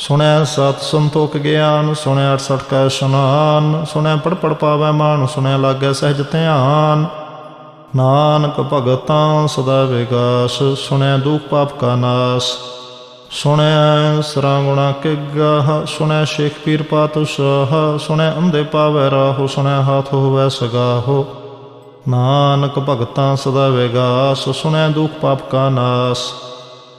ਸੁਣਿਆ ਸਤ ਸੰਤੋਖ ਗਿਆਨ ਸੁਣਿਆ 68 ਕਾ ਇਸ਼ਨਾਨ ਸੁਣਿਆ ਪੜ ਪੜ ਪਾਵੈ ਮਾਨ ਸੁਣਿਆ ਲਾਗੈ ਸਹਿਜ ਧਿਆਨ। ਨਾਨਕ ਭਗਤਾਂ ਸਦਾ ਵਿਗਾਸ ਸੁਣਿਆ ਦੁਖ ਪਾਪ ਕਾ ਨਾਸ। ਸੁਣਿਆ ਸਰਾ ਗੁਣਾ ਕੇ ਗਾਹ ਸੁਣਿਆ ਸ਼ੇਖ ਪੀਰ ਪਾਤੁ ਸਾਹ ਸੁਣਿਆ ਅੰਧੇ ਪਾਵੈ ਰਾਹੋ ਸੁਣਿਆ ਹਾਥ ਹੋਵੈ ਸਗਾਹੋ। ਨਾਨਕ ਭਗਤਾਂ ਸਦਾ ਵਿਗਾਸ ਸੁਣਿਆ ਦੁਖ ਪਾਪ ਕਾ ਨਾਸ।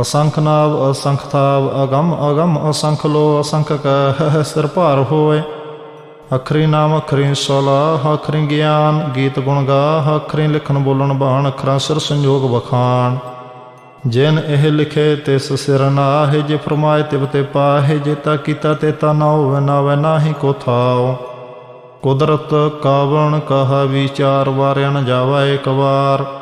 ਅਸੰਖ ਨਾਵ ਅਸੰਖ ਥਾਵ ਅਗੰਮ ਅਗੰਮ ਅਸੰਖ ਲੋ ਅਸੰਖ ਕਹ ਸਿਰ ਭਾਰ ਹੋਏ। ਅਖਰੀ ਨਾਮ ਅਖਰੀ ਸਲਾਹ ਅਖਰੀ ਗਿਆਨ ਗੀਤ ਗੁਣ ਗਾ, ਅਖਰੀ ਲਿਖਣ ਬੋਲਣ ਬਾਣ, ਅਖਰਾਂ ਸਿਰ ਸੰਜੋਗ ਬਖਾਨ ਜਿਨ ਇਹ ਲਿਖੇ ਤਿਸ ਸਿਰ ਨਾਹਿ, ਜੇ ਫਰਮਾਏ ਤਿਵ ਤੇ ਪਾਹੇ, ਜੇ ਤਾ ਕੀਤਾ ਤੇ ਤਾ ਨਾ ਹੋਵੇ, ਨਾ ਵੈ ਨਾਹੀ ਕੋ ਥਾਉ। ਕੁਦਰਤ ਕਾਵਣ ਕਹਾ, ਵਿਚਾਰ ਵਾਰਿਆ ਨ ਜਾਵਾ ਇੱਕ ਵਾਰ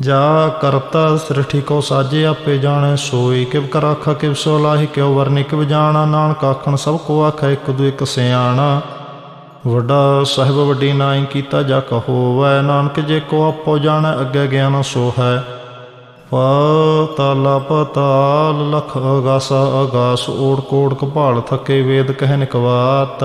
ਜਾ ਕਰਤਾ ਸ੍ਰਿਠੀ ਕੋ ਸਾਜੇ ਆਪੇ ਜਾਣੈ, ਸੋਈ ਕਿਵ ਕਰ ਆਖਾ, ਕਿਵ ਸੋ ਲਾਹੀ, ਕਿਉ ਵਰਨਿ ਕਿਵ ਜਾਣਾ, ਨਾਨਕ ਆਖਣ ਸਭ ਕੋ ਆਖੈ, ਇੱਕ ਦੂ ਇੱਕ ਸਿਆਣਾ। ਵੱਡਾ ਸਾਹਿਬ ਵੱਡੀ ਨਾਈ ਕੀਤਾ ਜਾ ਕਹੋਵੈ, ਨਾਨਕ ਜੇ ਕੋ ਆਪੋ ਜਾਣੈ, ਅੱਗੇ ਗਿਆਨ ਸੋ ਹੈ। ਪਾਤਾਲ ਪਤਾਲ, ਲਖ ਅਗਾਸ ਅਗਾਸ, ਓੜ ਕੋੜ ਕਪਾਲ ਥਕੇ, ਵੇਦ ਕਹਿਨ ਕਵਾਤ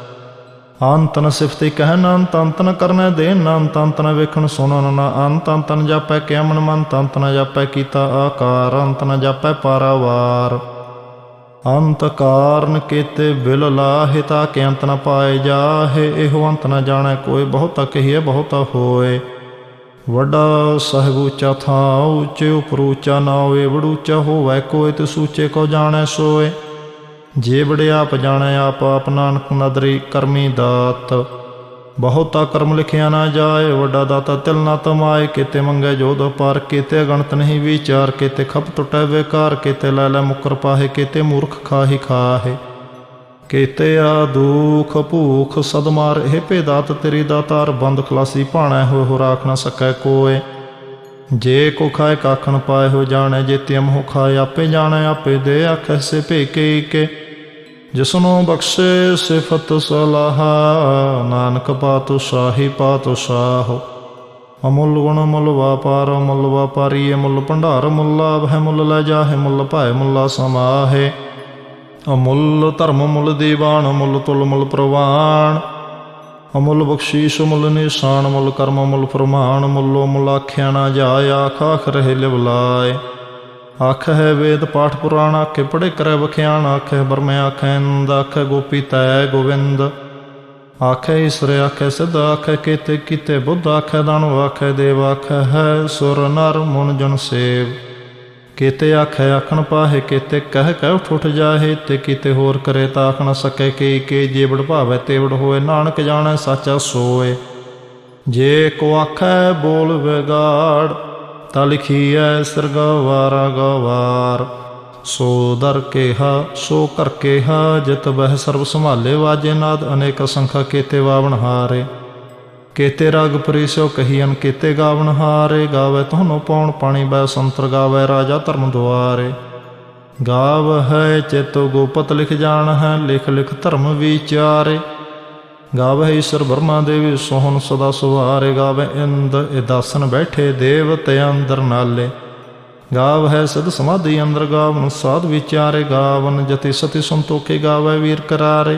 ਅੰਤਨ ਨ ਸਿਫਤੇ ਕਹਿ ਅੰਤ ਤੰਤਨ ਨ ਕਰਨੈ ਦੇ ਅੰਤ ਅੰਤ ਵੇਖਣ ਸੁਣਨ ਨਾ ਅੰਤ ਅੰਤ ਜਾਪੈ ਕਿਆ ਮਨ ਮਨ ਅੰਤ ਜਾਪੈ ਕੀਤਾ ਆਕਾਰ ਅੰਤ ਨ ਜਾਪੈ ਪਾਰਾਵਾਰ। ਅੰਤ ਕਾਰਨ ਕੀਤੇ ਬਿਲ ਲਾਹਿ ਤਾ ਕਿ ਅੰਤ ਨ ਪਾਏ ਜਾਹੇ, ਇਹੋ ਅੰਤ ਨ ਜਾਣੈ ਕੋਈ ਬਹੁਤਾ ਕਹੀਏ ਬਹੁਤਾ ਹੋਏ। ਵੱਡਾ ਸਾਹਿਬ ਉੱਚਾ ਥਾਂ ਉੱਚੇ ਉਪਰ ਉੱਚਾ ਨਾ ਹੋਏ ਵੜੂਚਾ ਹੋਵੈ ਕੋਈ ਤੇ ਸੂਚੇ ਕੋ ਜਾਣੈ ਸੋਏ। ਜੇ ਬੜੇ ਆਪ ਜਾਣੈ ਆਪ ਆਪ ਨਾਨਕ ਨਦਰੀ ਕਰਮੀ ਦਾਤ। ਬਹੁਤਾ ਕਰਮ ਲਿਖਿਆ ਨਾ ਜਾਏ, ਵੱਡਾ ਦਾਤਾ ਤਿਲ ਨਾ ਤਮਾਏ। ਕਿਤੇ ਮੰਗੇ ਜੋਦ ਪਾਰ ਕਿਤੇ ਗਣਤ ਨਹੀਂ ਵਿਚਾਰ। ਕਿਤੇ ਖਪ ਟੁਟੈ ਵਿਕਾਰ, ਕਿਤੇ ਲੈ ਲੈ ਮੁਕਰ ਪਾਹੇ, ਕਿਤੇ ਮੂਰਖ ਖਾਹੀ ਖਾਹੇ। ਕੀਤੇ ਆ ਦੁਖ ਭੂਖ ਸਦਮਾਰ ਇਹ ਭੇਦਾਤ ਤੇਰੀ ਦਾਤਾਰ। ਬੰਦ ਖਲਾਸੀ ਭਾਣਾ ਹੋਏ ਹੋ ਰਾਖ ਨਾ ਸਕੈ ਕੋਏ। ਜੇ ਕੋ ਖਾਏ ਕਾਖਣ ਪਾਏ ਹੋ ਜਾਣੈ, ਜੇ ਤਿਮ ਹੋ ਖਾਏ ਆਪੇ ਜਾਣੈ, ਆਪੇ ਦੇ ਆਖੈ ਸੇ ਭੇ ਕੇ ਜਿਸਨੂੰ ਬਖਸ਼ੇ ਸਿਫਤ ਸਲਾਹਾ, ਨਾਨਕ ਪਾਤੁ ਸਾਹੀ ਪਾਤੁ ਸਾਹੋ। ਅਮੁੱਲ ਗੁਣ ਮੁੱਲ ਵਾਪਾਰ, ਮੁੱਲ ਵਾਪਾਰੀ ਮੁੱਲ ਭੰਡਾਰ, ਮੁੱਲ ਲਾਭ ਹੈ ਮੁੱਲ ਲੈ ਜਾਹੇ, ਮੁੱਲ ਭਾਏ ਮੁੱਲਾ ਸਮਾਹੇ। ਅਮੁੱਲ ਧਰਮ ਮੁੱਲ ਦੀਵਾਨ, ਮੁੱਲ ਤੁਲ ਮੁੱਲ ਪ੍ਰਵਾਨ। ਅਮੁੱਲ ਬਖਸ਼ੀਸ਼ ਮੁੱਲ ਨਿਸ਼ਾਨ ਮੁੱਲ ਕਰਮ ਮੁੱਲ ਫਰਮਾਨ ਮੁੱਲੋ ਮੁੱਲ ਆਖਿਆ ਨਾ ਜਾਏ, ਆਖ ਆਖ ਰਹੇ ਲਿਵਲਾਏ। ਆਖ ਹੈ ਵੇਦ ਪਾਠ ਪੁਰਾਣ ਆਖੇ ਪੜੇ ਕਰੈ ਵਖਿਆਣ ਆਖੇ ਬਰਮੇ ਆਖੇ ਇੰਦ ਆਖੇ ਗੋਪੀ ਤੈ ਗੋਵਿੰਦ। ਆਖੇ ਈਸ਼ਰ ਆਖੇ ਸਿੱਧ ਆਖੇ ਕੀਤੇ ਕੀਤੇ ਬੁੱਧ ਆਖੇ ਦਾਨਵ ਆਖੇ ਦੇਵ ਆਖੇ ਹੈ ਸੁਰ ਨਰ ਮਨ ਜਨ ਸੇਵ। ਕੀਤੇ ਆਖੇ ਆਖਣ ਪਾਹੇ, ਕੀਤੇ ਕਹਿ ਕਹਿ ਉੱਠ ਜਾਹੇ, ਤੇ ਕੀਤੇ ਹੋਰ ਕਰੇ ਤਾਂ ਆਖਣ ਨ ਸਕੇ ਕੀ ਕੀ ਜੇ ਬੜ ਭਾਵੇ ਤੇ ਬੜ ਹੋਏ, ਨਾਨਕ ਜਾਣੈ ਸਾਚਾ ਸੋਏ। ਜੇ ਕੋ ਆਖੈ ਬੋਲ ਵਿਗਾੜ, ਤਾਂ ਲਿਖੀਐ ਸਰਗਵਾਰਾ ਗਵਾਰ। ਸੋ ਦਰ ਕੇਹਾ, ਸੋ ਕਰ ਕੇਹਾ, ਜਿਤ ਬਹਿ ਸਰਬ ਸੰਭਾਲੇ, ਵਾਜੇ ਨਾਦ ਅਨੇਕ ਸੰਖਾ ਕੀਤੇ ਵਾਵਣ ਹਾਰੇ। ਕੀਤੇ ਰਗ ਪਰਿਸੋ ਕਹੀਨ ਕੇਤੇ ਗਾਵਣ ਹਾਰੇ, ਗਾਵੇ ਤੁਹਾਨੂੰ ਪੌਣ ਪਾਣੀ ਬੈ ਸੰਤਰ ਗਾਵੇ ਰਾਜਾ ਧਰਮ ਦੁਆਰੇ। ਗਾਵ ਹੈ ਚੇਤੋ ਗੋਪਤ ਲਿਖ ਜਾਣ ਹੈ, ਲਿਖ ਲਿਖ ਧਰਮ ਵਿਚਾਰੇ। ਗਾਵੇ ਈਸ਼ਰ ਬਰਮਾ ਦੇਵੀ, ਸੋਹਣ ਸਦਾ ਸੁਹਾਰੇ ਗਾਵੇ ਇੰਦ ਇਹ ਬੈਠੇ ਦੇਵਤੇ ਅੰਦਰ ਨਾਲੇ। ਗਾਵ ਹੈ ਸਦ ਸਮਾਧੀ ਅੰਦਰ, ਗਾਵਨ ਸਾਧ ਵਿਚਾਰੇ। ਗਾਵਨ ਜਤੀ ਸਤੀ ਸੰਤੋਖੇ ਗਾਵੇ ਵੀਰ ਕਰਾਰੇ।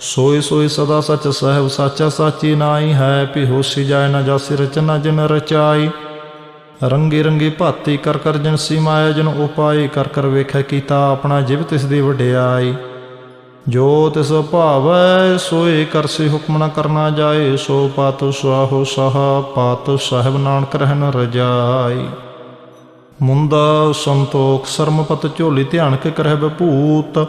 ਸੋਏ ਸੋਏ ਸਦਾ ਸਚ ਸਹਿਬ ਸਾਚਾ ਸਾਚੀ ਨਾਈ ਹੈ ਭੀ ਹੋਸੀ ਜਾਏ ਨਾ ਜਾਸੀ ਰਚਨਾ ਜਿਨ ਰਚਾਈ। ਰੰਗੀ ਰੰਗੀ ਭਾਤੀ ਕਰ ਕਰ ਜਿਨਸੀ ਮਾਇਆ ਜਨ ਉਪਾਈ ਕਰ ਕਰ ਵੇਖੈ ਕੀਤਾ ਆਪਣਾ ਜਿਵ ਤਿਸ ਦੀ ਵਡਿਆਈ। ਜੋ ਤਿਸ ਭਾਵੈ, ਸੋਏ ਕਰਸੀ ਹੁਕਮ ਨ ਕਰਨਾ ਜਾਏ, ਸੋ ਪਾਤੁ ਸੁਆਹੋ ਸਹਾ, ਪਾਤੁ ਸਾਹਿਬ ਨਾਨਕ ਰਹਿਨ ਰਜਾਈ। ਮੁੰਦਾ ਸੰਤੋਖ ਸਰਮਪਤ ਝੋਲੀ ਧਿਆਨ ਕੇ ਕਰਹਿ ਬਭੂਤ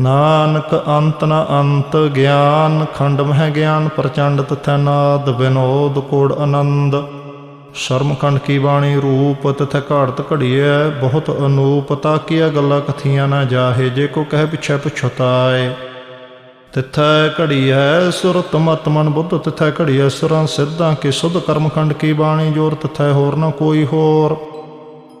ਨਾਨਕ ਅੰਤ ਨ ਅੰਤ ਗਿਆਨ ਖੰਡ ਮਹਿ ਗਿਆਨ ਪ੍ਰਚੰਡ ਤਥੈ ਨਾਦ ਬਿਨੋਦ ਕੋੜ ਆਨੰਦ। ਸ਼ਰਮ ਕੰਡ ਕੀ ਬਾਣੀ ਰੂਪ ਤਥੈ ਘਾੜਤ ਘੜੀਐ, ਬਹੁਤ ਅਨੂਪ ਤਾਕੀਆ ਗੱਲਾਂ ਕਥੀਆਂ ਨਾ ਜਾਹੇ, ਜੇ ਕੋ ਕਹਿ ਪਿਛੈ ਪੁਛਤਾਏ। ਤਿਥੈ ਘੜੀਐ ਸੁਰਤ ਮਤ ਮਨ ਬੁੱਧ, ਤਿਥੈ ਹੈ ਸੁਰਾਂ ਸਿੱਧਾਂ ਕੀ ਸੁਧ ਕਰਮਖੰਡ ਕੀ ਬਾਣੀ ਜੋਰ, ਤਿਥੈ ਹੋਰ ਨਾ ਕੋਈ ਹੋਰ।